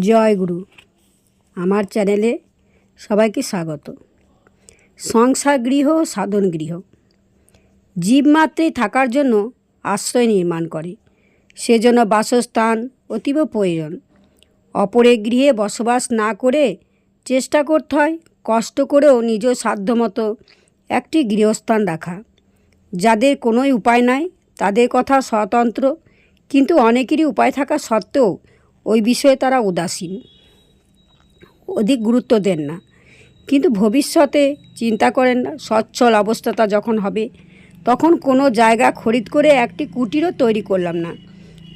জয় গুরু। আমার চ্যানেলে সবাইকে স্বাগত। সংসার গৃহ, সাধন গৃহ। জীবমাত্রে থাকার জন্য আশ্রয় নির্মাণ করে। সেজন্য বাসস্থান অতীব প্রয়োজন। অপরের গৃহে বসবাস না করে চেষ্টা করতে হয়, কষ্ট করেও নিজ সাধ্যমতো একটি গৃহস্থান রাখা। যাদের কোনোই উপায় নাই, তাদের কথা স্বতন্ত্র, কিন্তু অনেকেরই উপায় থাকা সত্ত্বেও ওই বিষয়ে তারা উদাসীন। অধিক গুরুত্ব দেন না। কিন্তু ভবিষ্যতে চিন্তা করেন না, সচ্ছল অবস্থাটা যখন হবে, তখন কোনো জায়গা খরিদ করে একটি কুটিরও তৈরি করলাম না।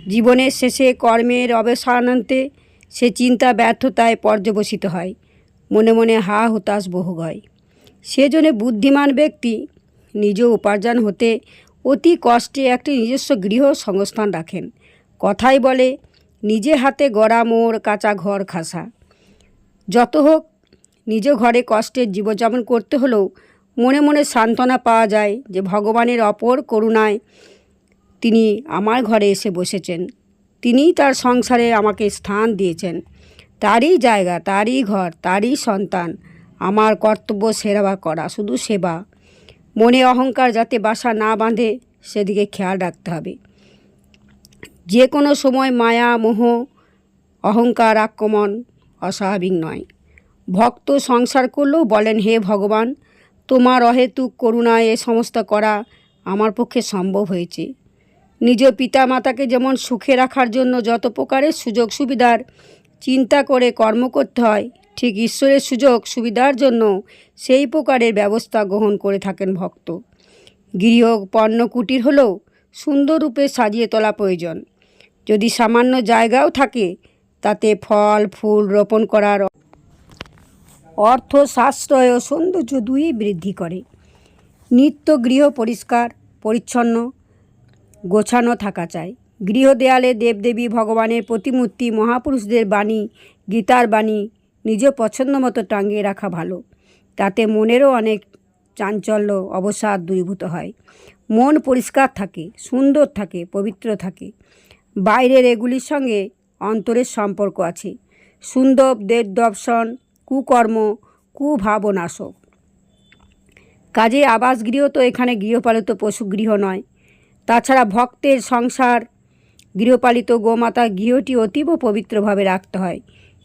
জীবনের শেষে কর্মের অবসানান্তে সে চিন্তা ব্যর্থতায় পর্যবসিত হয়। মনে মনে হা হতাশ বহু হয় সেজন্য বুদ্ধিমান ব্যক্তি নিজ উপার্জন হতে অতি কষ্টে একটি নিজস্ব গৃহ সংস্থান রাখেন। কথাই বলে নিজে হাতে গড়া মোড় কাঁচা ঘর খাসা। যত হোক, নিজ ঘরে কষ্টের জীবনযাপন করতে হলেও মনে মনে সান্ত্বনা পাওয়া যায় যে ভগবানের অপর করুণায় তিনি আমার ঘরে এসে বসেছেন। তিনিই তার সংসারে আমাকে স্থান দিয়েছেন। তারই জায়গা, তারই ঘর, তারই সন্তান, আমার কর্তব্য সেবা করা, শুধু সেবা। মনে অহংকার যাতে বাসা না বাঁধে, সেদিকে খেয়াল রাখতে হবে। যে কোনো সময় মায়া, মোহ, অহংকার, আক্রমণ অস্বাভাবিক নয়। ভক্ত সংসার করলেও বলেন, হে ভগবান, তোমার অহেতুক করুণায় এ সমস্ত করা আমার পক্ষে সম্ভব হয়েছে। নিজ পিতা মাতাকে যেমন সুখে রাখার জন্য যত প্রকারের সুযোগ সুবিধার চিন্তা করে কর্ম করতে হয়, ঠিক ঈশ্বরের সুযোগ সুবিধার জন্য সেই প্রকারের ব্যবস্থা গ্রহণ করে থাকেন ভক্ত। গৃহ পণ্য কুটির হলেও সুন্দর রূপে সাজিয়ে তোলা প্রয়োজন। যদি সামান্য জায়গাও থাকে, তাতে ফল, ফুল রোপণ করার অর্থ সাশ্রয় ও সৌন্দর্য দুই বৃদ্ধি করে। নিত্য গৃহ পরিষ্কার, পরিচ্ছন্ন, গোছানো থাকা চাই। গৃহ দেয়ালে দেবদেবী ভগবানের প্রতিমূর্তি, মহাপুরুষদের বাণী, গীতার বাণী নিজ পছন্দ মতো টাঙিয়ে রাখা ভালো। তাতে মনেরও অনেক চাঞ্চল্য, অবসাদ দূরীভূত হয়। মন পরিষ্কার থাকে, সুন্দর থাকে, পবিত্র থাকে। বাইরের এগুলির সঙ্গে অন্তরের সম্পর্ক আছে। সুন্দর দেব দর্শন কুকর্ম, কুভাবনাশক। কাজে আবাসগৃহ তো এখানে গৃহপালিত পশু গৃহ নয়। তাছাড়া ভক্তের সংসার, গৃহপালিত গোমাতা গৃহটি অতীব পবিত্রভাবে রাখতে হয়।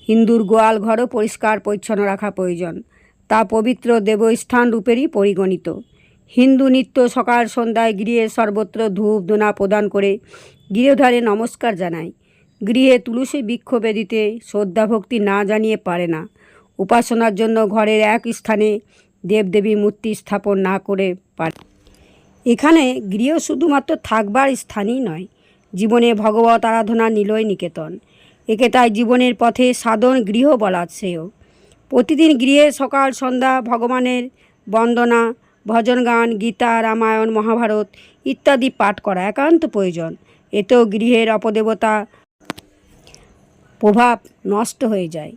হিন্দুর গোয়াল ঘরও পরিষ্কার, পরিচ্ছন্ন রাখা প্রয়োজন। তা পবিত্র দেবস্থান রূপেরই পরিগণিত। হিন্দু নিত্য সকাল সন্ধ্যায় গৃহে সর্বত্র ধূপ দোনা প্রদান করে গৃহধারে নমস্কার জানায় গৃহে তুলসী বিক্ষোভে দিতে শ্রদ্ধাভক্তি না জানিয়ে পারে না। উপাসনার জন্য ঘরের এক স্থানে দেবদেবী মূর্তি স্থাপন না করে পারে। এখানে গৃহ শুধুমাত্র থাকবার স্থানই নয়, জীবনে ভগবত আরাধনা নিলয় নিকেতন। একে তাই জীবনের পথে সাধন গৃহ বলা শ্রেয়। প্রতিদিন গৃহে সকাল, সন্ধ্যা ভগবানের বন্দনা, ভজন গান, গীতা, রামায়ণ, মহাভারত ইত্যাদি পাঠ করা একান্ত প্রয়োজন। এতেও গৃহের অপদেবতা প্রভাব নষ্ট হয়ে যায়।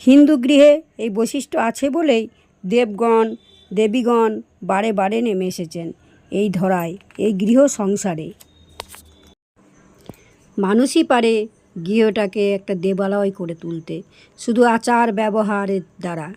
হিন্দু গৃহে এই বৈশিষ্ট্য আছে বলেই দেবগণ, দেবীগণ বারে বারে নেমে এসেছেন এই ধরায়, এই গৃহ সংসারে। মানুষই পারে গৃহটাকে একটা দেবালয় করে তুলতে, শুধু আচার ব্যবহারের দ্বারা।